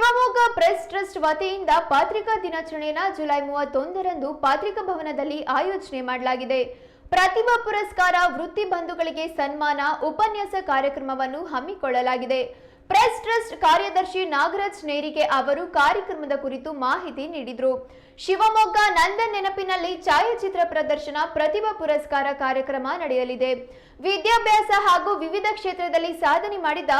Shivamogga press trust ವತಿಯಿಂದ ಪತ್ರಿಕಾ ದಿನಾಚರಣೆಯನ್ನು ಜುಲೈ ಮೂವತ್ತೊಂದರಂದು ಪತ್ರಿಕಾ ಭವನದಲ್ಲಿ ಆಯೋಜನೆ ಮಾಡಲಾಗಿದೆ. ಪ್ರತಿಭಾ ಪುರಸ್ಕಾರ, ವೃತ್ತಿ ಬಂಧುಗಳಿಗೆ ಸನ್ಮಾನ, ಉಪನ್ಯಾಸ ಕಾರ್ಯಕ್ರಮವನ್ನು ಹಮ್ಮಿಕೊಳ್ಳಲಾಗಿದೆ. ಪ್ರೆಸ್ ಟ್ರಸ್ಟ್ ಕಾರ್ಯದರ್ಶಿ ನಾಗರಾಜ್ ನೇರಿಗೆ ಅವರು ಕಾರ್ಯಕ್ರಮದ ಕುರಿತು ಮಾಹಿತಿ ನೀಡಿದರು. ಶಿವಮೊಗ್ಗ ನಂದನ್ ನೆನಪಿನಲ್ಲಿ ಛಾಯಾಚಿತ್ರ ಪ್ರದರ್ಶನ ಪ್ರತಿಭಾ ಪುರಸ್ಕಾರ ಕಾರ್ಯಕ್ರಮ ನಡೆಯಲಿದೆ. ವಿದ್ಯಾಭ್ಯಾಸ ಹಾಗೂ ವಿವಿಧ ಕ್ಷೇತ್ರದಲ್ಲಿ ಸಾಧನೆ ಮಾಡಿದ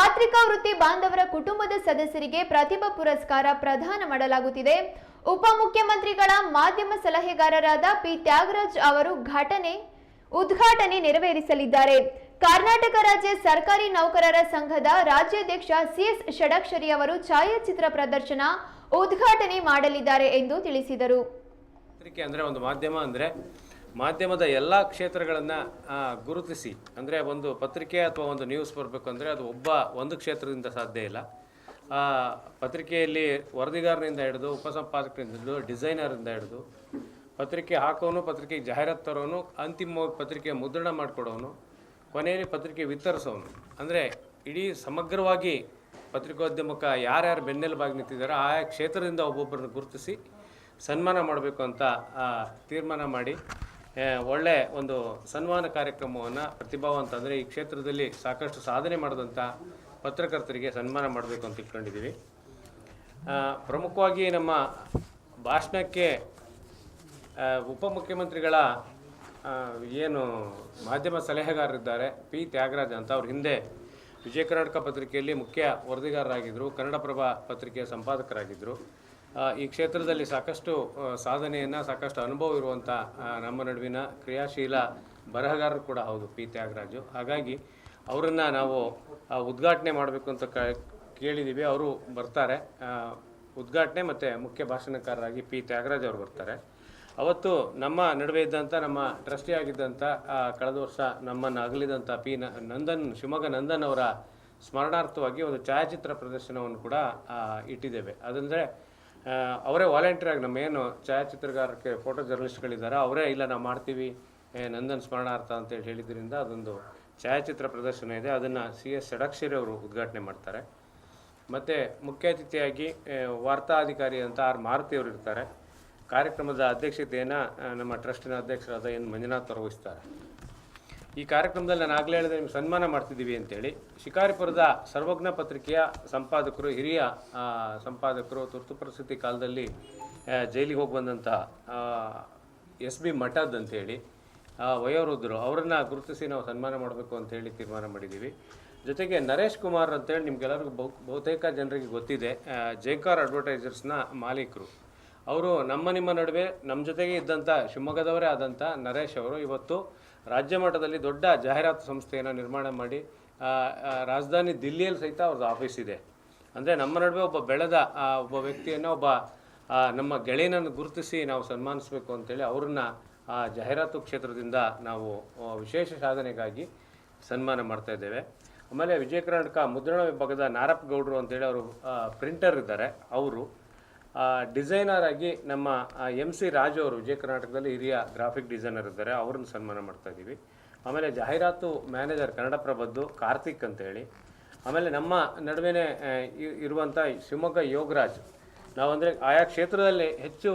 ಪತ್ರಿಕಾ ವೃತ್ತಿ ಬಾಂಧವರ ಕುಟುಂಬದ ಸದಸ್ಯರಿಗೆ ಪ್ರತಿಭಾ ಪುರಸ್ಕಾರ ಪ್ರದಾನ ಮಾಡಲಾಗುತ್ತಿದೆ. ಉಪಮುಖ್ಯಮಂತ್ರಿಗಳ ಮಾಧ್ಯಮ ಸಲಹೆಗಾರರಾದ ಪಿ ತ್ಯಾಗರಾಜ್ ಅವರು ಘಟನೆ, ಉದ್ಘಾಟನೆ ನೆರವೇರಿಸಲಿದ್ದಾರೆ. ಕರ್ನಾಟಕ ರಾಜ್ಯ ಸರ್ಕಾರಿ ನೌಕರರ ಸಂಘದ ರಾಜ್ಯಾಧ್ಯಕ್ಷ ಸಿಎಸ್ ಷಡಕ್ಷರಿ ಅವರು ಛಾಯಾಚಿತ್ರ ಪ್ರದರ್ಶನ, ಉದ್ಘಾಟನೆ ಮಾಡಲಿದ್ದಾರೆ ಎಂದು ತಿಳಿಸಿದರು. ಅಂದರೆ ಒಂದು ಮಾಧ್ಯಮ ಅಂದರೆ ಮಾಧ್ಯಮದ ಎಲ್ಲ ಕ್ಷೇತ್ರಗಳನ್ನು ಗುರುತಿಸಿ. ಅಂದರೆ ಒಂದು ಪತ್ರಿಕೆ ಅಥವಾ ಒಂದು ನ್ಯೂಸ್ ಬರಬೇಕು ಅಂದರೆ ಅದು ಒಬ್ಬ ಒಂದು ಕ್ಷೇತ್ರದಿಂದ ಸಾಧ್ಯ ಇಲ್ಲ. ಆ, ಪತ್ರಿಕೆಯಲ್ಲಿ ವರದಿಗಾರನಿಂದ ಹಿಡಿದು ಉಪಸಂಪಾದಕರಿಂದ ಹಿಡಿದು ಡಿಸೈನರಿಂದ ಹಿಡಿದು ಪತ್ರಿಕೆ ಹಾಕೋನು ಪತ್ರಿಕೆಗೆ ಜಾಹೀರಾತು ತರೋನು ಅಂತಿಮವಾಗಿ ಪತ್ರಿಕೆ ಮುದ್ರಣ ಮಾಡಿಕೊಡೋನು ಕೊನೆಯಲ್ಲಿ ಪತ್ರಿಕೆ ವಿತರಿಸೋನು. ಅಂದರೆ ಇಡೀ ಸಮಗ್ರವಾಗಿ ಪತ್ರಿಕೋದ್ಯಮಕ್ಕೆ ಯಾರ್ಯಾರು ಬೆನ್ನೆಲುಬಾಗಿ ನಿಂತಿದ್ದಾರೋ ಆಯಾ ಕ್ಷೇತ್ರದಿಂದ ಒಬ್ಬೊಬ್ಬರನ್ನು ಗುರುತಿಸಿ ಸನ್ಮಾನ ಮಾಡಬೇಕು ಅಂತ ಆ, ತೀರ್ಮಾನ ಮಾಡಿ. ಆ, ಒಳ್ಳೆ ಒಂದು ಸನ್ಮಾನ ಕಾರ್ಯಕ್ರಮವನ್ನು ಪ್ರತಿಭಾವಂತ ಅಂದರೆ ಈ ಕ್ಷೇತ್ರದಲ್ಲಿ ಸಾಕಷ್ಟು ಸಾಧನೆ ಮಾಡಿದಂಥ ಪತ್ರಕರ್ತರಿಗೆ ಸನ್ಮಾನ ಮಾಡಬೇಕು ಅಂತ ಇಟ್ಕೊಂಡಿದ್ದೀವಿ. ಪ್ರಮುಖವಾಗಿ ನಮ್ಮ ಭಾಷಣಕ್ಕೆ ಉಪಮುಖ್ಯಮಂತ್ರಿಗಳ ಏನು ಮಾಧ್ಯಮ ಸಲಹೆಗಾರರಿದ್ದಾರೆ ಪಿ ತ್ಯಾಗರಾಜ್ ಅಂತ ಅವ್ರ ಹಿಂದೆ ವಿಜಯ ಕರ್ನಾಟಕ ಪತ್ರಿಕೆಯಲ್ಲಿ ಮುಖ್ಯ ವರದಿಗಾರರಾಗಿದ್ದರು ಕನ್ನಡಪ್ರಭ ಪತ್ರಿಕೆಯ ಸಂಪಾದಕರಾಗಿದ್ದರು ಈ ಕ್ಷೇತ್ರದಲ್ಲಿ ಸಾಕಷ್ಟು ಸಾಧನೆಯನ್ನು, ಸಾಕಷ್ಟು ಅನುಭವ ಇರುವಂಥ ನಮ್ಮ ನಡುವಿನ ಕ್ರಿಯಾಶೀಲ ಬರಹಗಾರರು ಕೂಡ ಹೌದು, ಪಿ. ತ್ಯಾಗರಾಜು. ಹಾಗಾಗಿ ಅವರನ್ನು ನಾವು ಉದ್ಘಾಟನೆ ಮಾಡಬೇಕು ಅಂತ ಕ ಕೇಳಿದ್ದೀವಿ ಅವರು ಬರ್ತಾರೆ. ಉದ್ಘಾಟನೆ ಮತ್ತು ಮುಖ್ಯ ಭಾಷಣಕಾರರಾಗಿ ಪಿ. ತ್ಯಾಗರಾಜ್ ಅವರು ಬರ್ತಾರೆ. ಅವತ್ತು ನಮ್ಮ ನಡುವೆ ಇದ್ದಂಥ ನಮ್ಮ ಟ್ರಸ್ಟಿ ಆಗಿದ್ದಂಥ ಕಳೆದ ವರ್ಷ ನಮ್ಮನ್ನು ಅಗಲಿದಂಥ ಪಿ. ನಂದನ್, ಶಿವಮೊಗ್ಗ ನಂದನ್ ಅವರ ಸ್ಮರಣಾರ್ಥವಾಗಿ ಒಂದು ಛಾಯಾಚಿತ್ರ ಪ್ರದರ್ಶನವನ್ನು ಕೂಡ ಇಟ್ಟಿದ್ದೇವೆ. ಅದಂದರೆ ಅವರೇ ವಾಲಂಟಿಯರಾಗಿ ನಮ್ಮ ಏನು ಛಾಯಾಚಿತ್ರಗಾರಕ್ಕೆ ಫೋಟೋ ಜರ್ನಲಿಸ್ಟ್ಗಳಿದ್ದಾರೆ ಅವರೇ ಇಲ್ಲ ನಾವು ಮಾಡ್ತೀವಿ ನಂದನ್ ಸ್ಮರಣಾರ್ಥ ಅಂತೇಳಿ ಹೇಳಿದ್ರಿಂದ ಅದೊಂದು ಛಾಯಾಚಿತ್ರ ಪ್ರದರ್ಶನ ಇದೆ. ಅದನ್ನು ಸಿ ಎಸ್ ಷಡಾಕ್ಷರಿ ಅವರು ಉದ್ಘಾಟನೆ ಮಾಡ್ತಾರೆ. ಮತ್ತು ಮುಖ್ಯ ಅತಿಥಿಯಾಗಿ ವಾರ್ತಾಧಿಕಾರಿ ಅಂತ ಆರ್ ಮಾರುತಿ ಅವರು ಇರ್ತಾರೆ. ಕಾರ್ಯಕ್ರಮದ ಅಧ್ಯಕ್ಷತೆಯನ್ನು ನಮ್ಮ ಟ್ರಸ್ಟಿನ ಅಧ್ಯಕ್ಷರಾದ ಎನ್ ಮಂಜುನಾಥ್ ಅವರು ಈ ಕಾರ್ಯಕ್ರಮದಲ್ಲಿ ನಾನು ಆಗಲೇ ಹೇಳಿದ್ರೆ ನಿಮ್ಗೆ ಸನ್ಮಾನ ಮಾಡ್ತಿದ್ದೀವಿ ಅಂತೇಳಿ. ಶಿಕಾರಿಪುರದ ಸರ್ವಜ್ಞ ಪತ್ರಿಕೆಯ ಸಂಪಾದಕರು, ಹಿರಿಯ ಸಂಪಾದಕರು, ತುರ್ತು ಪರಿಸ್ಥಿತಿ ಕಾಲದಲ್ಲಿ ಜೈಲಿಗೆ ಹೋಗಿ ಬಂದಂಥ ಎಸ್ ಬಿ ಮಠದ್ ಅಂತೇಳಿ ವಯೋವೃದ್ಧರು, ಅವರನ್ನು ಗುರುತಿಸಿ ನಾವು ಸನ್ಮಾನ ಮಾಡಬೇಕು ಅಂತೇಳಿ ತೀರ್ಮಾನ ಮಾಡಿದ್ದೀವಿ. ಜೊತೆಗೆ ನರೇಶ್ ಕುಮಾರ್ ಅಂತೇಳಿ ನಿಮ್ಗೆಲ್ಲರಿಗೂ ಬಹು, ಬಹುತೇಕ ಜನರಿಗೆ ಗೊತ್ತಿದೆ ಜೈಕಾರ್ ಅಡ್ವರ್ಟೈಸರ್ಸ್ನ ಮಾಲೀಕರು. ಅವರು ನಮ್ಮ ನಿಮ್ಮ ನಡುವೆ, ನಮ್ಮ ಜೊತೆಗೆ ಇದ್ದಂಥ ಶಿವಮೊಗ್ಗದವರೇ ಆದಂಥ ನರೇಶ್ ಅವರು ಇವತ್ತು ರಾಜ್ಯ ಮಟ್ಟದಲ್ಲಿ ದೊಡ್ಡ ಜಾಹೀರಾತು ಸಂಸ್ಥೆಯನ್ನು ನಿರ್ಮಾಣ ಮಾಡಿ ರಾಜಧಾನಿ ದಿಲ್ಲಿಯಲ್ಲಿ ಸಹಿತ ಅವ್ರದ್ದು ಆಫೀಸ್ ಇದೆ. ಅಂದರೆ ನಮ್ಮ ನಡುವೆ ಒಬ್ಬ ಬೆಳೆದ ಒಬ್ಬ ವ್ಯಕ್ತಿಯನ್ನು ಒಬ್ಬ ನಮ್ಮ ಗೆಳೆಯನನ್ನು ಗುರುತಿಸಿ ನಾವು ಸನ್ಮಾನಿಸಬೇಕು ಅಂತೇಳಿ ಅವ್ರನ್ನ, ಆ, ಜಾಹೀರಾತು ಕ್ಷೇತ್ರದಿಂದ ನಾವು ವಿಶೇಷ ಸಾಧನೆಗಾಗಿ ಸನ್ಮಾನ ಮಾಡ್ತಾ ಇದ್ದೇವೆ. ಆಮೇಲೆ ವಿಜಯ ಕರ್ನಾಟಕ ಮುದ್ರಣ ವಿಭಾಗದ ನಾರಪ್ಪ ಗೌಡರು ಅಂತೇಳಿ ಅವರು ಪ್ರಿಂಟರ್ ಇದ್ದಾರೆ. ಅವರು ಡಿಸೈನರ್ ಆಗಿ ನಮ್ಮ ಎಂ ಸಿ ರಾಜು ಅವರು ವಿಜಯ ಕರ್ನಾಟಕದಲ್ಲಿ ಹಿರಿಯ ಗ್ರಾಫಿಕ್ ಡಿಸೈನರ್ ಇದ್ದಾರೆ, ಅವ್ರನ್ನ ಸನ್ಮಾನ ಮಾಡ್ತಾ ಇದ್ದೀವಿ ಆಮೇಲೆ ಜಾಹೀರಾತು ಮ್ಯಾನೇಜರ್ ಕನ್ನಡಪ್ರಭದ್ದು ಕಾರ್ತಿಕ್ ಅಂತೇಳಿ. ಆಮೇಲೆ ನಮ್ಮ ನಡುವೆನೇ ಇರುವಂಥ ಶಿವಮೊಗ್ಗ ಯೋಗರಾಜ್ ನಾವಂದರೆ ಆಯಾ ಕ್ಷೇತ್ರದಲ್ಲಿ ಹೆಚ್ಚು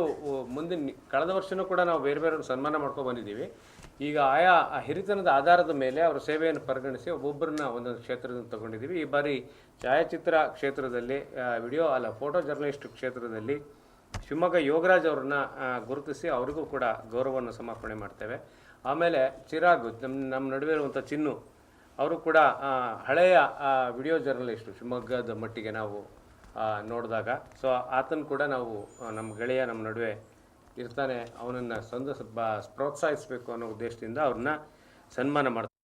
ಮುಂದಿನ ಕಳೆದ ವರ್ಷನೂ ಕೂಡ ನಾವು ಬೇರೆ ಬೇರೆ ಸನ್ಮಾನ ಮಾಡ್ಕೊಂಡು ಬಂದಿದ್ದೀವಿ. ಈಗ ಆಯಾ, ಆ ಹಿರಿತನದ ಆಧಾರದ ಮೇಲೆ ಅವರ ಸೇವೆಯನ್ನು ಪರಿಗಣಿಸಿ ಒಬ್ಬೊಬ್ಬರನ್ನ ಒಂದೊಂದು ಕ್ಷೇತ್ರದಿಂದ ತಗೊಂಡಿದ್ದೀವಿ. ಈ ಬಾರಿ ಛಾಯಾಚಿತ್ರ ಕ್ಷೇತ್ರದಲ್ಲಿ ವಿಡಿಯೋ ಅಲ್ಲ, ಫೋಟೋ ಜರ್ನಲಿಸ್ಟ್ ಕ್ಷೇತ್ರದಲ್ಲಿ ಶಿವಮೊಗ್ಗ ಯೋಗರಾಜ್ ಅವ್ರನ್ನ ಗುರುತಿಸಿ ಅವರಿಗೂ ಕೂಡ ಗೌರವವನ್ನು ಸಮರ್ಪಣೆ ಮಾಡ್ತೇವೆ. ಆಮೇಲೆ ಚಿರಾಗ್ ನಮ್ಮ ನಮ್ಮ ನಡುವೆ ಇರುವಂಥ ಚಿನ್ನು, ಅವರು ಕೂಡ ಹಳೆಯ ವಿಡಿಯೋ ಜರ್ನಲಿಸ್ಟು, ಶಿವಮೊಗ್ಗದ ಮಟ್ಟಿಗೆ ನಾವು ನೋಡಿದಾಗ. ಸೊ ಆತನ ಕೂಡ ನಾವು ನಮ್ಮ ಗೆಳೆಯ ನಮ್ಮ ನಡುವೆ ಇರ್ತಾನೆ. ಅವನನ್ನು ಸಂದ ಪ್ರೋತ್ಸಾಹಿಸಬೇಕು ಅನ್ನೋ ಉದ್ದೇಶದಿಂದ ಅವ್ರನ್ನ ಸನ್ಮಾನ ಮಾಡ್ತಾರೆ